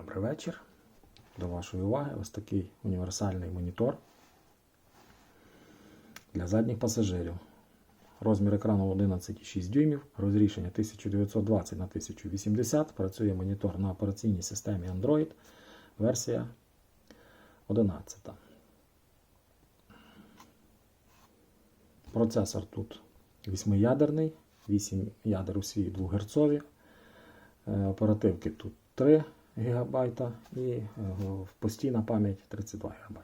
Добрий вечір. До вашої уваги ось такий універсальний монітор для задніх пасажирів. Розмір екрану 11,6 дюймів, розрішення 1920 на 1080. Працює монітор на операційній системі Android, версія 11. Процесор тут 8-ядерний, 8 ядер усі 2 Гц. Оперативки тут 3 ГБ і е, постійна пам'ять 32 ГБ.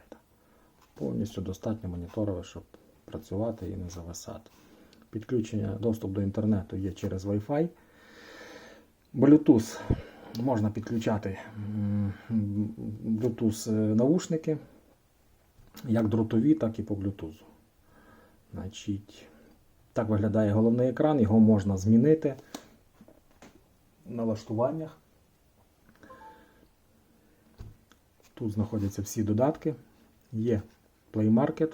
Повністю достатньо моніторова, щоб працювати і не зависати. Підключення, доступ до інтернету є через Wi-Fi. Bluetooth можна підключати Bluetooth е, навушники, як дротові, так і по Bluetooth. Значить, так виглядає головний екран, його можна змінити в налаштуваннях. Тут знаходяться всі додатки. Є Play Market.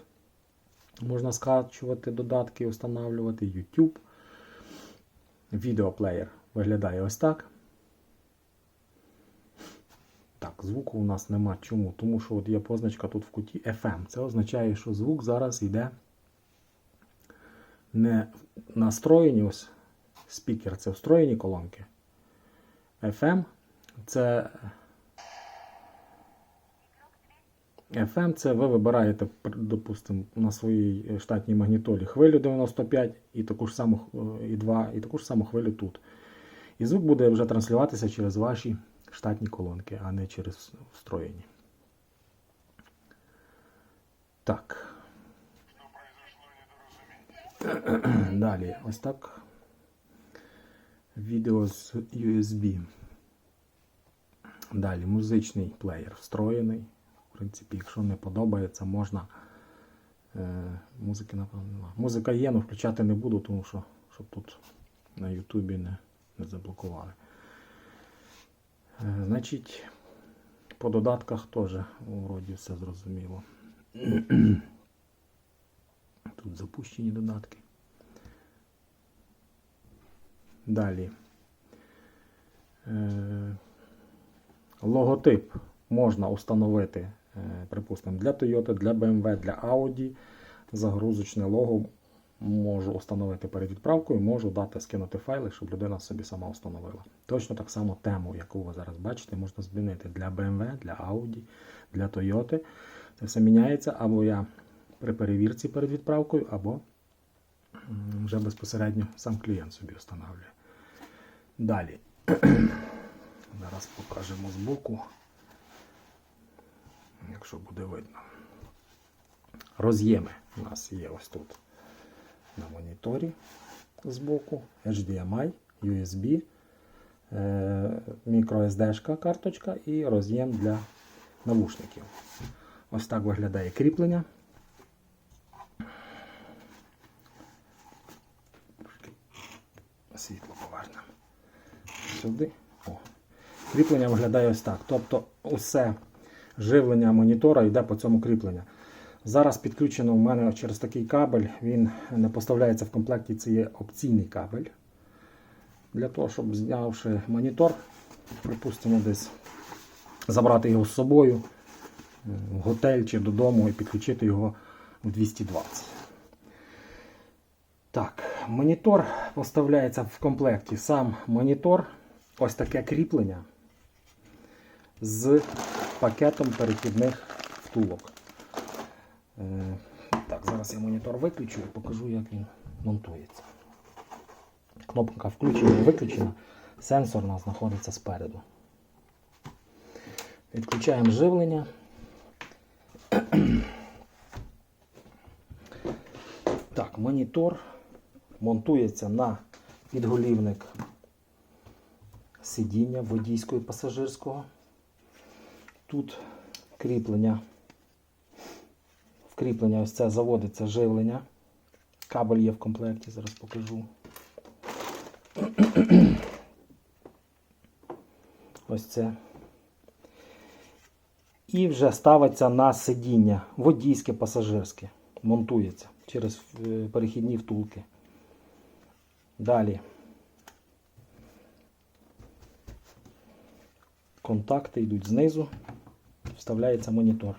Можна скачувати додатки, встановлювати YouTube. Відеоплеєр виглядає ось так. Так, звуку у нас нема. Чому? Тому що от є позначка тут в куті FM. Це означає, що звук зараз йде не настроєні, ось спікер це встроєні колонки. FM це FM це ви вибираєте, допустимо, на своїй штатній магнітолі хвилю 95 і таку ж саму е, і 2, і таку ж саму хвилю тут. І звук буде вже транслюватися через ваші штатні колонки, а не через встроєні. Так. Далі, ось так. Відео з USB. Далі музичний плеєр встроєний. В принципі, якщо не подобається, можна. Е, музики, напевно. Музика є, але включати не буду, тому що щоб тут на Ютубі не, не заблокували. Е, значить, по додатках теж вроді все зрозуміло. Тут запущені додатки. Далі. Е, логотип можна установити, припустимо, для Toyota, для BMW, для Audi. Загрузочне лого можу установити перед відправкою, можу дати скинути файли, щоб людина собі сама встановила. Точно так само тему, яку ви зараз бачите, можна змінити для BMW, для Audi, для Toyota. Це все міняється, або я при перевірці перед відправкою, або вже безпосередньо сам клієнт собі встановлює. Далі. Зараз покажемо збоку, якщо буде видно. Роз'єми у нас є ось тут на моніторі збоку, HDMI, USB, microSD карточка і роз'єм для навушників. Ось так виглядає кріплення. Світло повернемо. Сюди. О. Кріплення виглядає ось так. Тобто усе живлення монітора йде по цьому кріпленню. Зараз підключено у мене через такий кабель, він не поставляється в комплекті, це є опційний кабель. Для того, щоб знявши монітор, припустимо, десь забрати його з собою в готель чи додому і підключити його в 220. Так, монітор поставляється в комплекті. Сам монітор, ось таке кріплення з пакетом перехідних втулок. Е, Так, зараз я монітор виключу і покажу, як він монтується. Кнопка включена і виключена. Сенсор у нас знаходиться спереду. Відключаємо живлення. Так, монітор монтується на підголівник сидіння водійського і пасажирського. Тут кріплення, вкріплення ось це заводиться живлення. Кабель є в комплекті, зараз покажу. Ось це. І вже ставиться на сидіння водійське пасажирське. Монтується через е, перехідні втулки. Далі. Контакти йдуть знизу, вставляється монітор.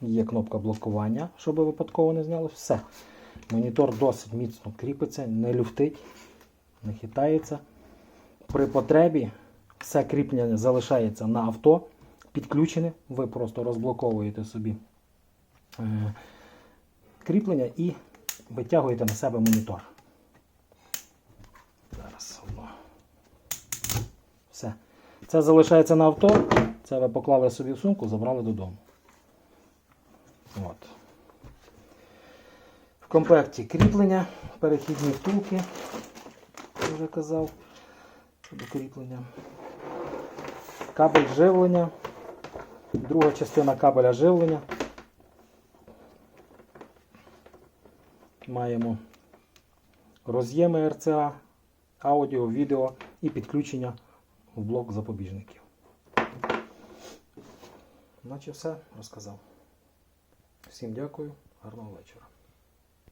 Є кнопка блокування, щоб випадково не знялось. Все. Монітор досить міцно кріпиться, не люфтить, не хитається. При потребі все кріплення залишається на авто, підключене. Ви просто розблоковуєте собі е, кріплення і витягуєте на себе монітор. Зараз одно. Все. Це залишається на авто. Це ви поклали собі в сумку, забрали додому. От. В комплекті кріплення, перехідні втулки, я вже казав, щодо кріплення. Кабель живлення. Друга частина кабеля живлення. Маємо роз'єми RCA, аудіо, відео і підключення в блок запобіжників. Наче все розказав. Всім дякую, гарного вечора.